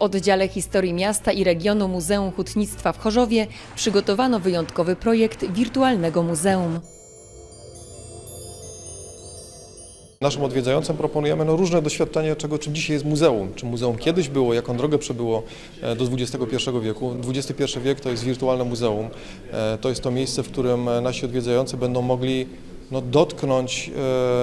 oddziale historii miasta i regionu Muzeum Hutnictwa w Chorzowie przygotowano wyjątkowy projekt wirtualnego muzeum. Naszym odwiedzającym proponujemy no, różne doświadczenia, czego, czym dzisiaj jest muzeum. Czym muzeum kiedyś było, jaką drogę przebyło e, do XXI wieku. XXI wiek to jest wirtualne muzeum. E, To jest to miejsce, w którym e, nasi odwiedzający będą mogli no, dotknąć,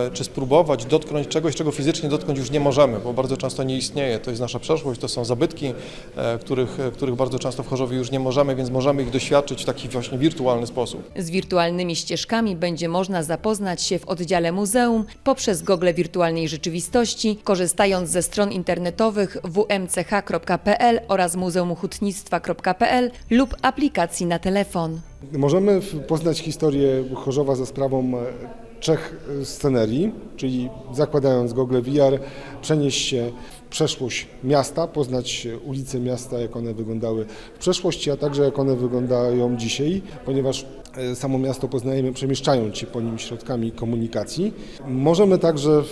e, czy spróbować dotknąć czegoś, czego fizycznie dotknąć już nie możemy, bo bardzo często nie istnieje. To jest nasza przeszłość, to są zabytki, e, których, e, których bardzo często w Chorzowie już nie możemy, więc możemy ich doświadczyć w taki właśnie wirtualny sposób. Z wirtualnymi ścieżkami będzie można zapoznać się w oddziale muzeum poprzez gogle wirtualnej rzeczywistości, korzystając ze stron internetowych wmch.pl oraz muzeumhutnictwa.pl lub aplikacji na telefon. Możemy poznać historię Chorzowa za sprawą e, trzech e, scenerii, czyli zakładając gogle VR, przenieść się w przeszłość miasta, poznać ulice miasta, jak one wyglądały w przeszłości, a także jak one wyglądają dzisiaj, ponieważ samo miasto poznajemy przemieszczając się po nim środkami komunikacji. Możemy także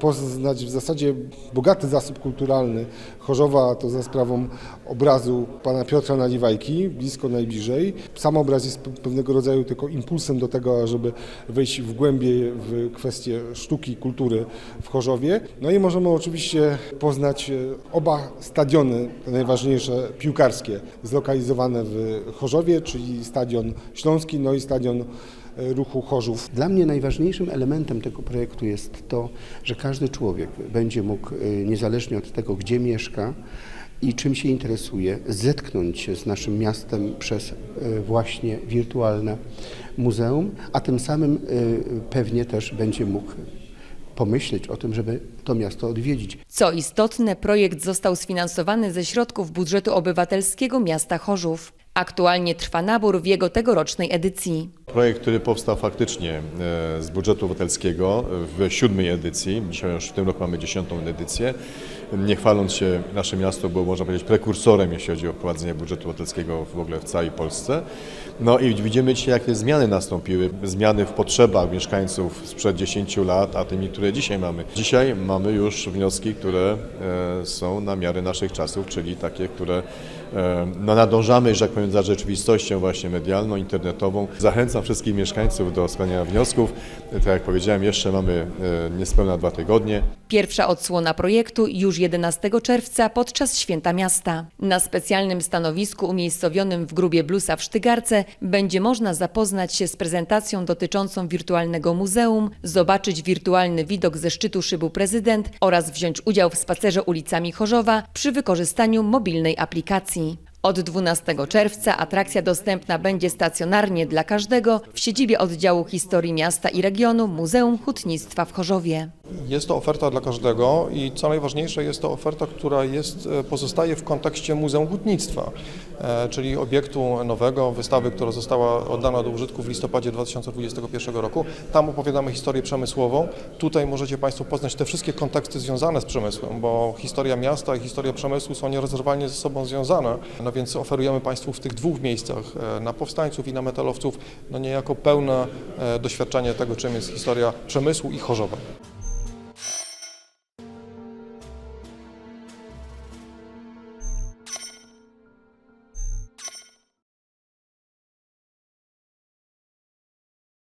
poznać w zasadzie bogaty zasób kulturalny Chorzowa, to za sprawą obrazu pana Piotra Naliwajki, blisko najbliżej. Sam obraz jest pe- pewnego rodzaju tylko impulsem do tego, żeby wejść w głębiej w kwestie sztuki, kultury w Chorzowie. No i możemy oczywiście poznać e, oba stadiony, te najważniejsze piłkarskie, zlokalizowane w Chorzowie, czyli Stadion Śląski, no i Stadion e, Ruchu Chorzów. Dla mnie najważniejszym elementem tego projektu jest to, że każdy człowiek będzie mógł, y, niezależnie od tego, gdzie mieszka i czym się interesuje, zetknąć się z naszym miastem przez y, właśnie wirtualne muzeum, a tym samym pewnie też będzie mógł pomyśleć o tym, żeby to miasto odwiedzić. Co istotne, projekt został sfinansowany ze środków budżetu obywatelskiego miasta Chorzów. Aktualnie trwa nabór w jego tegorocznej edycji. Projekt, który powstał faktycznie e, z budżetu obywatelskiego w siódmej edycji. Dzisiaj już w tym roku mamy dziesiątą edycję. Nie chwaląc się, nasze miasto było, można powiedzieć, prekursorem, jeśli chodzi o wprowadzenie budżetu obywatelskiego w ogóle w całej Polsce. No i widzimy dzisiaj, jakie zmiany nastąpiły. Zmiany w potrzebach mieszkańców sprzed 10 lat, a tymi, które dzisiaj mamy. Dzisiaj mamy już wnioski, które e, są na miarę naszych czasów, czyli takie, które e, no, nadążamy, że tak powiem, za rzeczywistością właśnie medialną, internetową. Zachęcam wszystkich mieszkańców do składania wniosków. Tak jak powiedziałem, jeszcze mamy e, niespełna dwa tygodnie. Pierwsza odsłona projektu już 11 czerwca podczas Święta Miasta. Na specjalnym stanowisku umiejscowionym w grubie Bluesa w Sztygarce będzie można zapoznać się z prezentacją dotyczącą wirtualnego muzeum, zobaczyć wirtualny widok ze szczytu szybu prezydent oraz wziąć udział w spacerze ulicami Chorzowa przy wykorzystaniu mobilnej aplikacji. Od 12 czerwca atrakcja dostępna będzie stacjonarnie dla każdego w siedzibie oddziału historii miasta i regionu Muzeum Hutnictwa w Chorzowie. Jest to oferta dla każdego i co najważniejsze jest to oferta, która jest, e, pozostaje w kontekście Muzeum Hutnictwa, e, czyli obiektu nowego, wystawy, która została oddana do użytku w listopadzie 2021 roku. Tam opowiadamy historię przemysłową. Tutaj możecie Państwo poznać te wszystkie konteksty związane z przemysłem, bo historia miasta i historia przemysłu są nierozerwalnie ze sobą związane. No więc oferujemy Państwu w tych dwóch miejscach, e, na powstańców i na metalowców, no niejako pełne doświadczenie tego, czym jest historia przemysłu i Chorzowa.